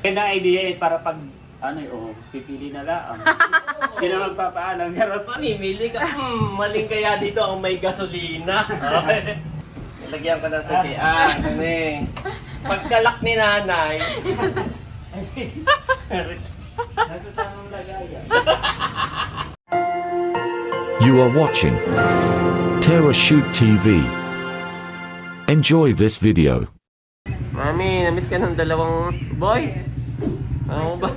Ganda idea eh, para pag, ano eh, oh, pipili na lang. Hindi na magpapaalam. Charot. Mamimili ka, hmm, maling kaya dito ang may gasolina. Okay. Lagyan ko ng sasi. Ah, ano eh. Pagkalak ni nanay. Nasa tamang lagayan. You are watching Terra Shoot TV. Enjoy this video. Mami, namiss ka ng dalawang boys. Ano ba?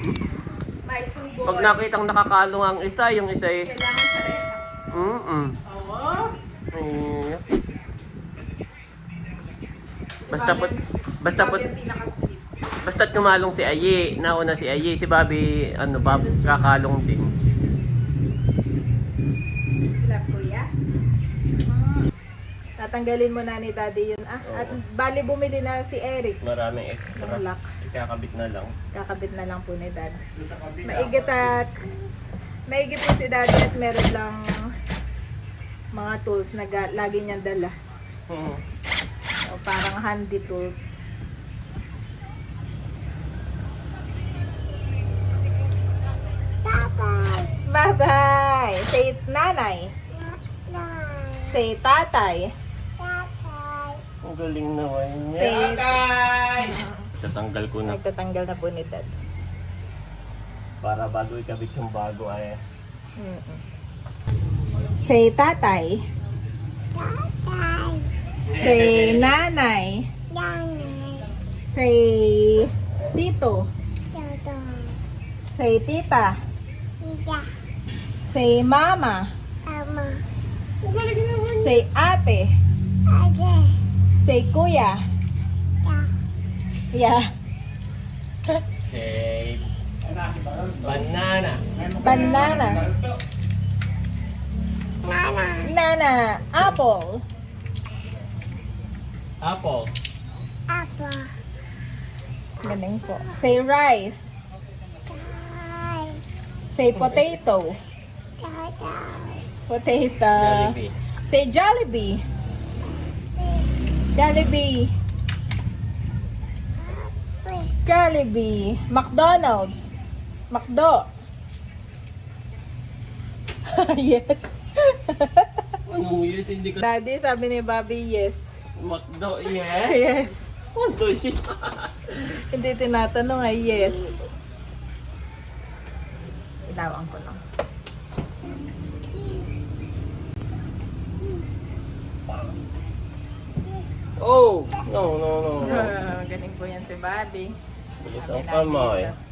May subo. Pag nakitang nakakalong ang isa, yung isa eh. Kailangan pareha. Mm-mm. Oo. Ay. Basta po, basta po, basta tumalong si Ayi, nauna si Ayi, si Bobby, ano, Bob, kakalong din. Sila, kuya. Hmm. Tatanggalin mo na ni daddy yun ah. At bali bumili na si Eric Maraming extra. ng. Ikakabit na lang. Kakabit na lang po ni dad. Maigit at maigit po si daddy at meron lang mga tools na ga- lagi niyang dala. Hmm. O, parang handy tools. Bye-bye! Say nanay. Say tatay. Ang galing naman niya. Say... Tatanggal ko na Nagtatanggal na po ni dad. para bago ikabit yung bago ay. Mm-mm. Say tatay. Say nanay. Say tito. Say tita. Say mama. Say ate. Say kuya. Yeah. Okay. Banana. Banana. Nana. Apple. Apple. Galing po. Say rice. Say potato. Potato. Jollibee. Say Jollibee. Jollibee. Jollibee. McDonald's. McDo. yes. Anong years hindi ko... Daddy, sabi ni Bobby, yes. Macdo, yes. Yes. Ano siya? Hindi tinatanong ay yes. Ilawan ko lang. Oh! No, no, no, no. Ah, galing po yan si Bobby. Bilis ang kamay. dito.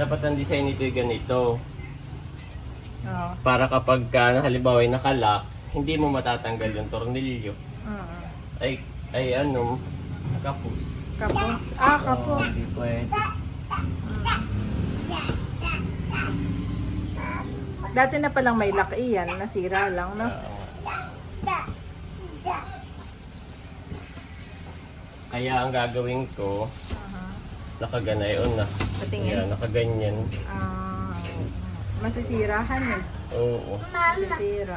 Dapat ang design nito ay ganito. Oo. Para kapag ka, halimbawa ay nakalock, hindi mo matatanggal yung tornilyo. Mm. Ay, ay ano, kapos. Kapos. Ah, kapos. Hindi pwede. Dati na palang may lock iyan. Nasira lang, no? Ah. Kaya ang gagawin ko, Aha. nakaganayon na. Patingin. Ayan, nakaganyan. Ah, masisirahan eh. Oo, Masisira.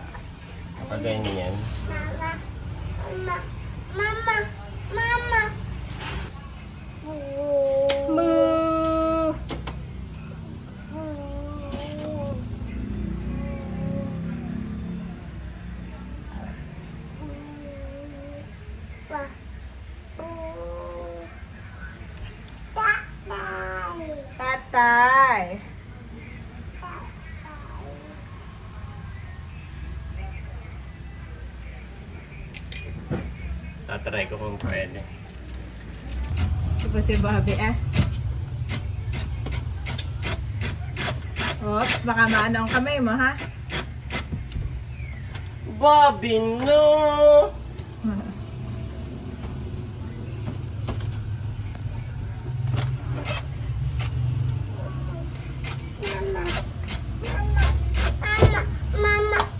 nakaganyan. Moo! Tatry ko kung pwede. Ito po si Bobby eh. Oops, baka maano ang kamay mo ha? Bobby, no!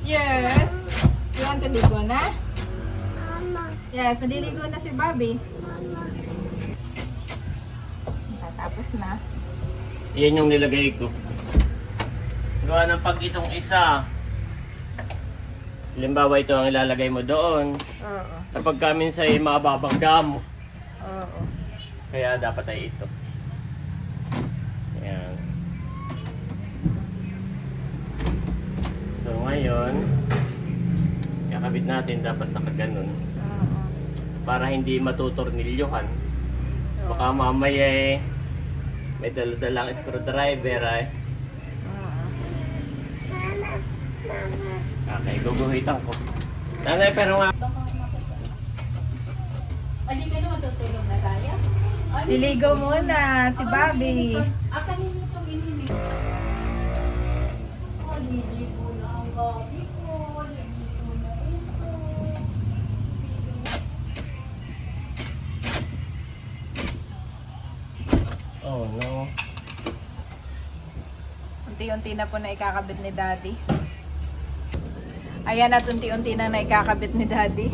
Yes! You want to ligo na? Yes, maliligo na si Bobby. Tatapos na. Yan yung nilagay ko. Gawa ng pag itong isa. Halimbawa ito ang ilalagay mo doon. Oo. Kapag ka minsan ay mababang damo. Oo. Kaya dapat ay ito. Ayan. So ngayon, kakabit natin dapat nakaganon. Para hindi matutornilyohan. Baka mamaya eh, may daladalang screwdriver ay. Oo. Okay, guguhitan ko. Nanay, pero nga, Halika na matutulog na tayo. Liligo muna si Bobby. Ah, kanina itong inimig. Oh, liligo na ang gabi ko. Liligo na ito. oh no. Unti-unti na po na ikakabit ni Daddy. Ayan at unti-unti na na ikakabit ni Daddy.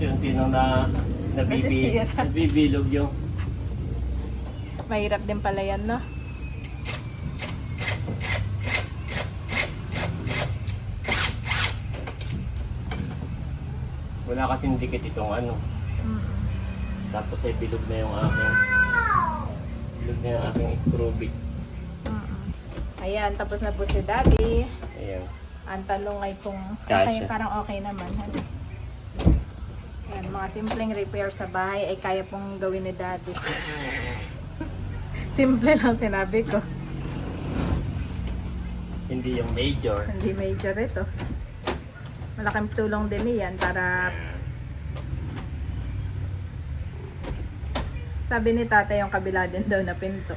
Unti nang na nabibi, nabibilog yung Mahirap din pala yan, no? wala kasing dikit itong ano. Mm. Tapos ay bilog na yung aking bilog na yung aking screw bit. Ayan, tapos na po si Daddy. Ayan. Ang tanong ay kung Kasya. okay, parang okay naman. Ano? Ayan, mga simpleng repair sa bahay ay kaya pong gawin ni Daddy. Simple lang sinabi ko. Hindi yung major. Hindi major ito. Malaking tulong din niyan para sabi ni tatay yung kabila din daw na pinto.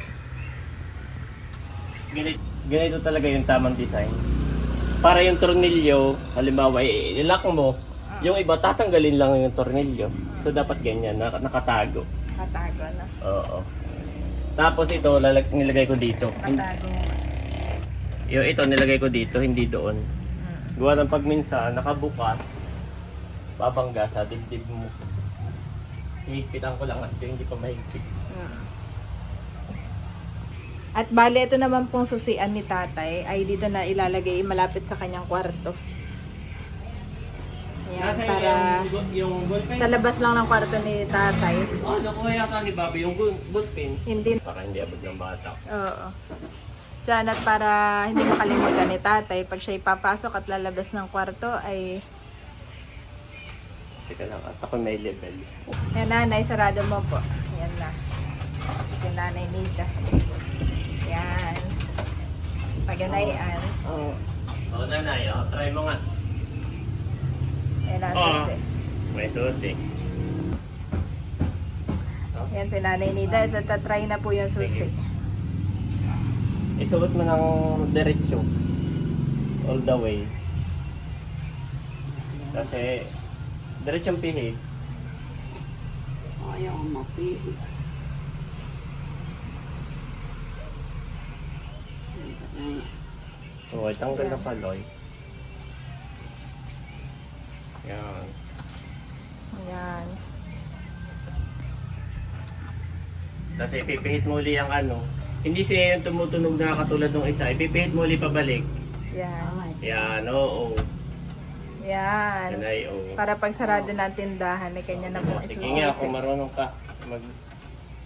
Ganito, ganito talaga yung tamang design. Para yung tornilyo, halimbawa, i- ilock mo, yung iba tatanggalin lang yung tornilyo. So dapat ganyan, nak- nakatago. Katago na. Oo. Tapos ito, lalag- nilagay ko dito. Hin- Katago. Yung ito, nilagay ko dito, hindi doon. Mm. Gawa ng pag minsan, nakabukas, babangga sa dibdib mo. Higpitan ko lang at hindi pa mahigpit. Mm. At bale, ito naman pong susian ni tatay ay dito na ilalagay malapit sa kanyang kwarto. Ayan, para yung, yung ballpen. sa labas lang ng kwarto ni tatay. Oh, nakuha yata ni Bobby yung ballpen. Hindi, Para hindi abot ng bata. oo. Diyan at para hindi makalimutan ni tatay, pag siya ipapasok at lalabas ng kwarto ay, Teka lang, at ako may level. yan nanay, sarado mo po. Yan na. Si nanay Nita. Yan. Paganayan. Oo. Oh. oh, nanay, oh, try mo nga. Yan ang Oo. susi. May susi. Yan si Nanay Nida. Tatatry na po yung susi. Isuot mo ng diretsyo. All the way. Kasi, diretsong pihit. Ayaw ang mapihit. Oo, tanggal na paloy. Yan. Yan. Kasi ipipihit mo uli ang ano. Hindi siya yung tumutunog na katulad ng isa. Ipipihit mo uli pabalik. Yan. Yan, oo. Yan. Yan ay, oo. Para pag sarado ng tindahan, may kanya na pong Sige nga, isususi. kung marunong ka. Mag,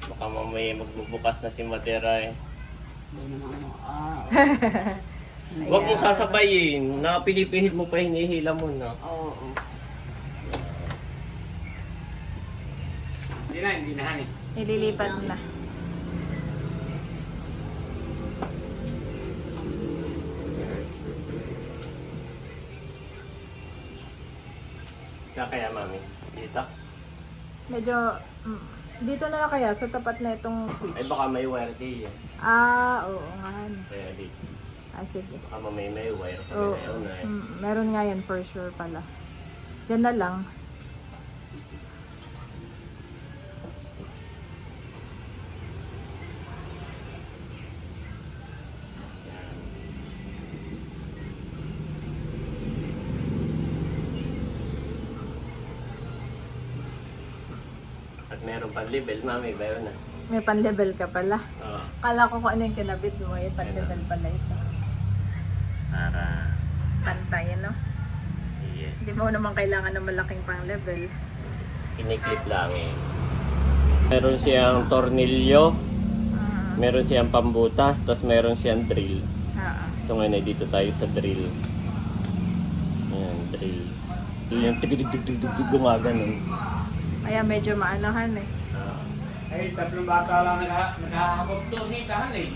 baka mamaya magbubukas na si Matera eh. Ah, Huwag mong sasabayin. Na pinipihit mo pa, hinihila mo na. oo. Hindi na, hindi na hani. Ililipat na. Kaya kaya, mami. Dito. Medyo, mm, dito na lang kaya sa tapat na itong switch. Ay baka may wire di yan. Ah, oo nga. ano. Kaya dito. Ah, sige. Baka mamaya may wire. Kami Oo. na yun eh. Mm, meron nga yan for sure pala. Yan na lang. At meron pang level, mami. Ba yun na? May pan-level ka pala. Oo. Kala ko kung ano yung kinabit mo. Yung pan-level pala ito. Para Pantay, no? Yes. Hindi mo naman kailangan ng malaking pang level. Kiniklip lang eh. Meron siyang tornilyo, Ah, meron siyang pambutas, tapos meron siyang drill. ah, ah. So ngayon ay dito tayo sa drill. Ayan, drill. Yung tigidugdugdugdug gumaganon. Kaya medyo maanahan eh. Ay, tatlong bata lang nagha- naghahakot doon. Hitahan eh.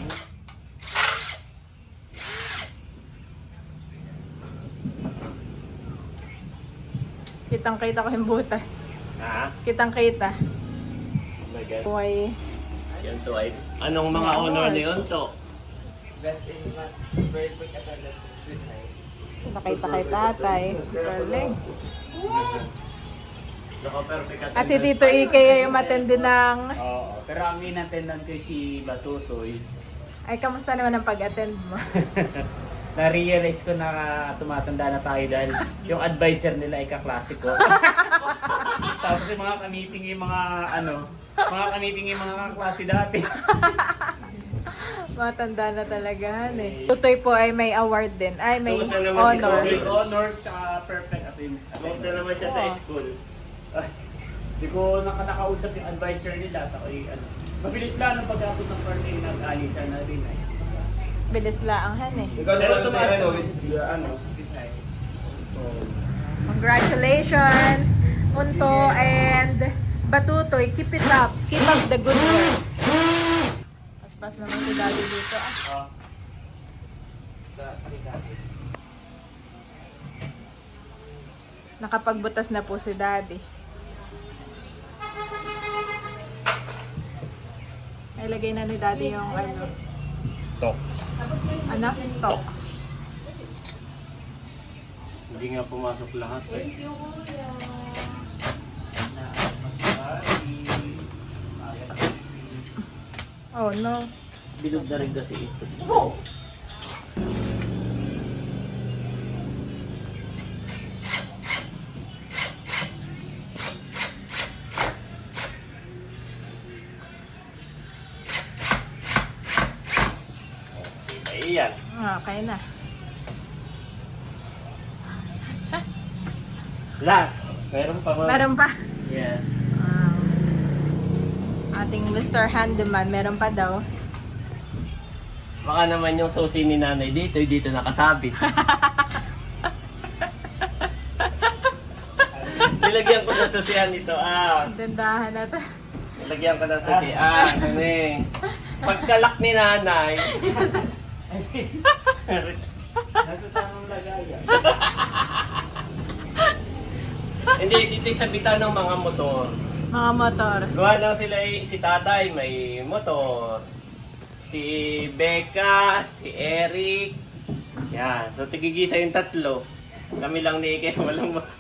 Kitang kita ko yung butas. Ha? Kitang kita. Oh my God. Buhay. Yan to ay. Anong mga honor na yun to? Nakita kay tatay. Galing. At si Tito Ike yung matindi ng... Oo. Pero ang main attendant ko si Batutoy. Ay, kamusta naman ang pag-attend mo? Na-realize ko na tumatanda na tayo dahil yung advisor nila ay kaklase ko. Tapos yung mga kamiting yung mga ano, mga kamiting yung mga kaklase dati. Matanda na talaga han eh. Tutoy po ay may award din. Ay, may naman si honor. Honors sa perfect attend- Kumusta naman siya sa school? Hindi ko nakanakausap yung advisor nila. Ako ano. Mabilis lang ang pag-abot ng birthday nag-alisa na rin ay. Bilis laang han eh. Ikaw Pero naman tumaas na. with, ano, Congratulations, Unto and Batutoy. Keep it up. Keep up the good work. Paspas naman si Daddy dito ah. Oh. Nakapagbutas na po si Daddy. Nailagay na ni Daddy yung ano. To. Ano? Tok. Hindi nga pumasok lahat eh. Oh no. Bilog na rin kasi ito. Ayan. Ah, Okay na. Last. Meron pa ba? Meron pa. Yes. Um, ating Mr. Handyman, meron pa daw. Baka naman yung susi ni nanay dito, dito nakasabit. Nilagyan ko ng susian ito. Ah, Tindahan na to. nilagyan ko ng susian. Ano eh. Pagkalak ni nanay, Nasa tamang lagayan. hindi, dito yung sabitan ng mga motor. Mga motor. Gawa lang sila eh, si tatay may motor. Si Becca, si Eric. Yan. So tigigisa yung tatlo. Kami lang ni Ike walang motor.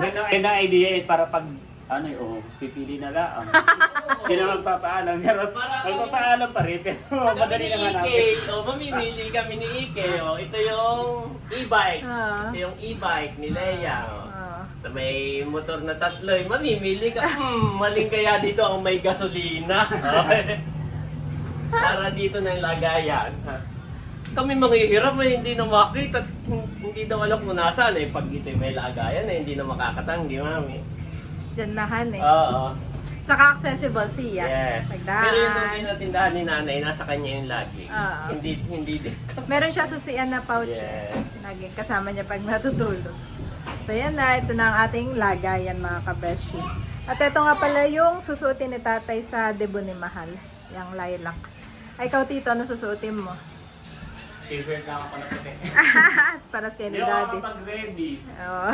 Magandang magandang idea eh, para pag ano eh, oh, pipili na lang. Hindi na magpapaalam. Pero magpapaalam pa rin. Pero madali na namin. o mamimili kami ni Ike. O, ito yung e-bike. Ah. Ito yung e-bike ni Leia. O. Ah. So, may motor na tatlo. eh, Mamimili ka. Hmm, maling kaya dito ang may gasolina. Okay. Para dito na yung lagayan. Kami manghihirap eh, hindi na makita. at Hindi daw alam kung nasaan eh. Pag ito may lagayan eh, hindi na makakatanggi, mami. Diyan na han eh. Oo. Saka accessible siya. Yes. Pagdaan. Pero yung susi na tindahan ni nanay, nasa kanya yung lagi. Oo. Hindi, hindi dito. Meron siya susian na pouch. Yes. Laging kasama niya pag natutulog. So yan na, ito na ang ating lagayan mga kabeshi. At ito nga pala yung susuotin ni tatay sa debo ni Mahal. Yung lilac. Ay, ikaw tito, ano susuotin mo? Favorite na ako pala puti. Para kay ni Hindi ako daddy. makapag-ready. Oo.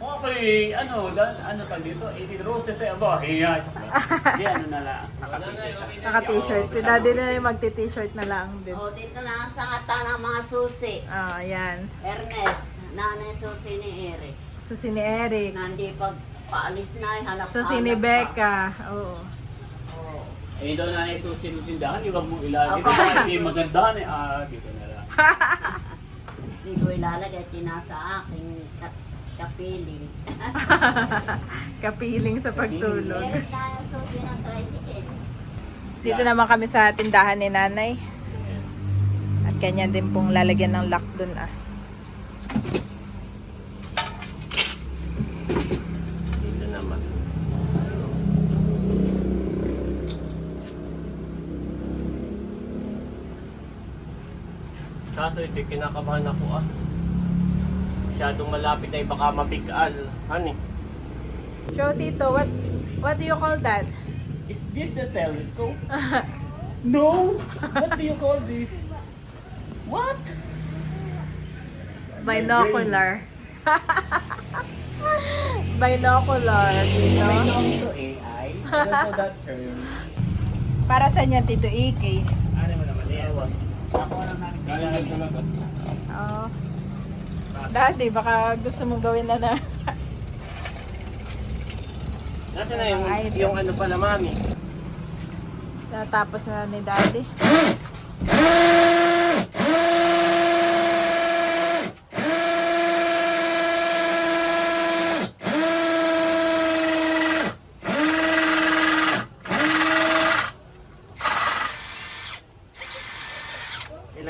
Okay, ano, dan, ano tag dito? 18 roses ay aba. Hiya. Hindi, ano na lang. Naka-t-shirt. Si daddy na yung magti-t-shirt na lang din. O, dito na sa ngata ng mga susi. Ah, yan. Ernest, nanay susi ni Eric. Susi ni Eric. Nandi pag paalis na, hanap Susi ni Becca. Oo. Eh, daw na yung susi ng tindahan, huwag mo ilagay. Aba. Kasi maganda na eh. Ah, dito na lang. Hindi ko ilalagay, tinasa aking Kapiling. Kapiling sa pagtulog. Meron tayo susi ng tricycle. Dito naman kami sa tindahan ni nanay. At kanya din pong lalagyan ng lock dun ah. Dito naman. Kaso ito kinakabahan ako ah. Masyadong malapit na baka mabigal. Hani? Show Tito, what what do you call that? Is this a telescope? no! What do you call this? What? Binocular. Binocular, Tito. Belong to AI? I don't know that term. Para sa niya, Tito AK. Ano mo naman yan? Ako lang namin sa. Oh. Daddy, baka gusto mong gawin na na. Nasaan na yung, yung ano pala mami? Natapos na ni Daddy.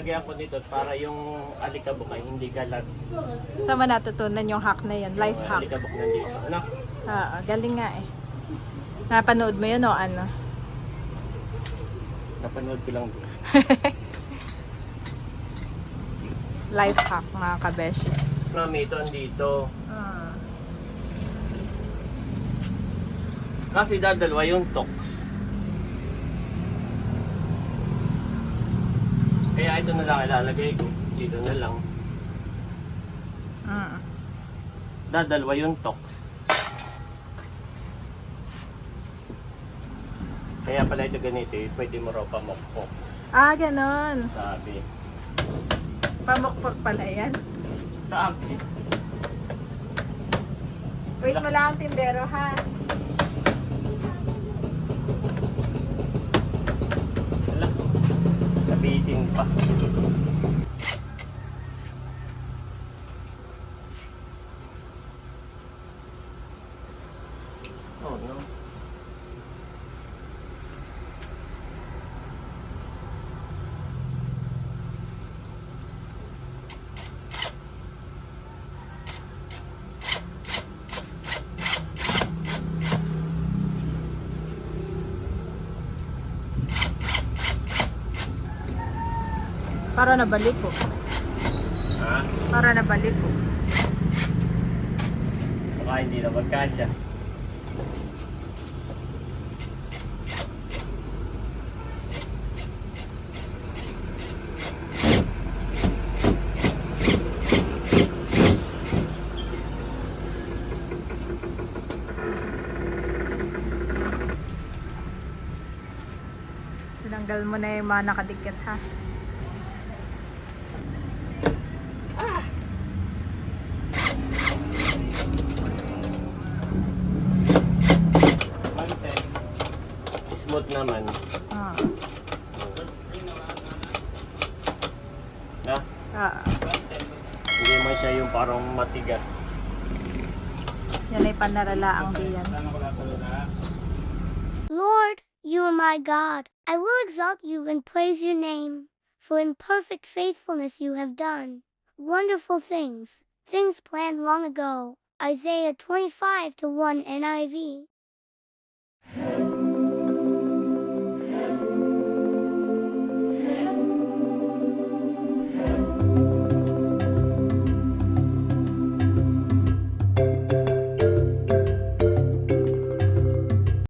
Ilagyan ko dito para yung alikabok ay hindi galag. Saan mo natutunan yung hack na yun? Life hack. Alikabok nandito. Ano? Oo, galing nga eh. Napanood mo yun o ano? Napanood ko lang. Life hack mga kabeshi. Mami, ito andito. Ah. Kasi dadalwa yung tox. Kaya ito na lang ilalagay ko. Dito na lang. Mm. Dadalwa yung tox. Kaya pala ito ganito eh. Pwede mo raw pamokpok. Ah, ganon. Sabi. Pamukpok pala yan. Sabi. Wait mo lang ang tindero ha. Wala. Sabitin pa. Oh no. Para nabalik ko. Ha? Para nabalik ko. Baka hindi na magkasya. Tinanggal mo na yung mga nakadikit ha. Smooth naman. Ah. Na? Ah. Hindi man siya yung parang matigas. Yan ay panaralaang diyan. Lord, you are my God. I will exalt you and praise your name, for in perfect faithfulness you have done wonderful things, things planned long ago. Isaiah 25 to 1 NIV.